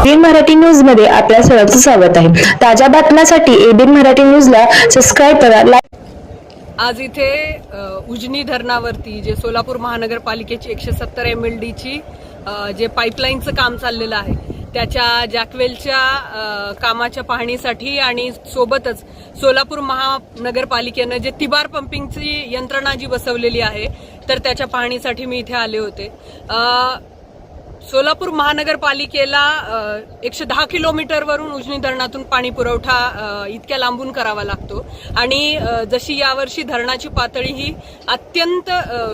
ABN Marathi न्यूजमध्ये आपल्या सर्वांचं स्वागत आहे. ताज्या बातम्यांसाठी एबीएन मराठी न्यूजला सबस्क्राईब करा लाईक आज इथे उजनी धरणावरती जे सोलापूर महानगरपालिकेची एकशे सत्तर एम एल डीची जे पाईपलाईनचं काम चाललेलं आहे त्याच्या जॅकवेलच्या कामाच्या पाहणीसाठी आणि सोबतच सोलापूर महानगरपालिकेनं जे तिबार पंपिंगची यंत्रणा जी बसवलेली आहे तर त्याच्या पाहणीसाठी मी इथे आले होते. सोलापूर महानगरपालिकेला एकशे दहा किलोमीटरवरून उजनी धरणातून पाणी पुरवठा इतक्या लांबून करावा लागतो. आणि जशी यावर्षी धरणाची पातळी ही अत्यंत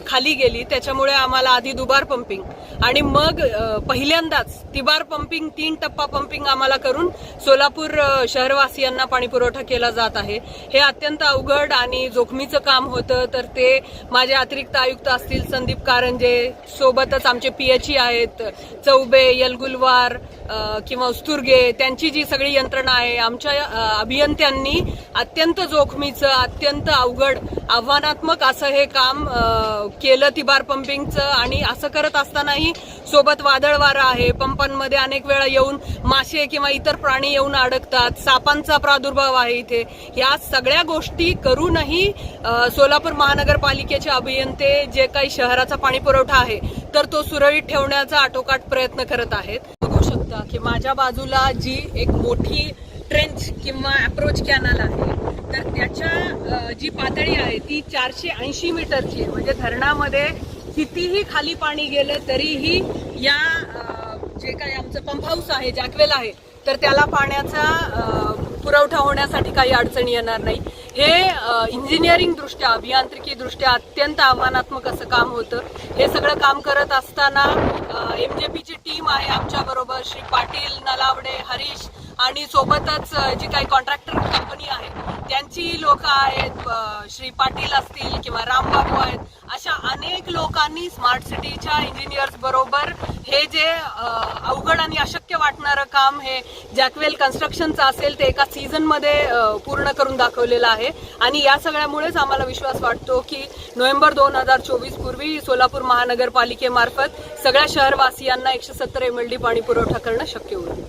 खाली गेली त्याच्यामुळे आम्हाला आधी दुबार पंपिंग आणि मग पहिल्यांदाच तिबार पंपिंग तीन टप्पा पंपिंग आम्हाला करून सोलापूर शहरवासियांना पाणी पुरवठा केला जात आहे. हे अत्यंत अवघड आणि जोखमीचं काम होतं. तर ते माझे अतिरिक्त आयुक्त असतील संदीप कारंजे सोबतच आमचे पीएचई आहेत चौबे यलगुलवार किंवा उस्तुर्गे त्यांची जी सगळी यंत्रणा आहे आमच्या अभियंत्यांनी अत्यंत जोखमीचं अत्यंत अवघड आव्हानात्मक असं हे काम केलं तिबार पंपिंगचं आणि असं करत असतानाही सोबत वादळ वारा आहे. पंपांमध्ये अनेक वेळा येऊन मासे किंवा इतर प्राणी येऊन अडकतात. सापांचा प्रादुर्भाव आहे इथे. या सगळ्या गोष्टी करूनही सोलापूर महानगरपालिकेचे अभियंते जे काही शहराचा पाणी पुरवठा आहे तर तो सुरळीत ठेवण्याचा आटोकाट प्रयत्न करत आहेत. बघू शकता की माझ्या बाजूला जी एक मोठी ट्रेंच किंवा अप्रोच कॅनल आहे तर त्याच्या जी पातळी आहे ती चारशे ऐंशी मीटरची आहे. म्हणजे धरणामध्ये कितीही खाली पाणी गेलं तरीही या जे काही आमचं पंप हाऊस आहे जॅकवेल आहे तर त्याला पाण्याचा पुरवठा होण्यासाठी काही अडचणी येणार नाही. हे इंजिनिअरिंग दृष्ट्या अभियांत्रिकी दृष्ट्या अत्यंत आव्हानात्मक असं काम होतं. हे सगळं काम करत असताना एम जे पीची टीम आहे आमच्या बरोबर श्री पाटील नलावडे हरीश आणि सोबतच जी काही कॉन्ट्रॅक्टर कंपनी आहे त्यांची लोक आहेत श्री पाटील असतील किंवा रामबाब अनेक लोकांनी स्मार्ट सिटीच्या इंजिनियर्स बरोबर हे जे अवघड आणि अशक्य वाटणारं काम हे जॅकवेल कन्स्ट्रक्शनचं असेल ते एका सीझनमध्ये पूर्ण करून दाखवलेलं आहे. आणि या सगळ्यामुळेच आम्हाला विश्वास वाटतो की नोव्हेंबर दोन हजार चोवीस पूर्वी सोलापूर महानगरपालिकेमार्फत सगळ्या शहरवासियांना एकशे सत्तर एम एल डी पाणी पुरवठा करणं शक्य होईल.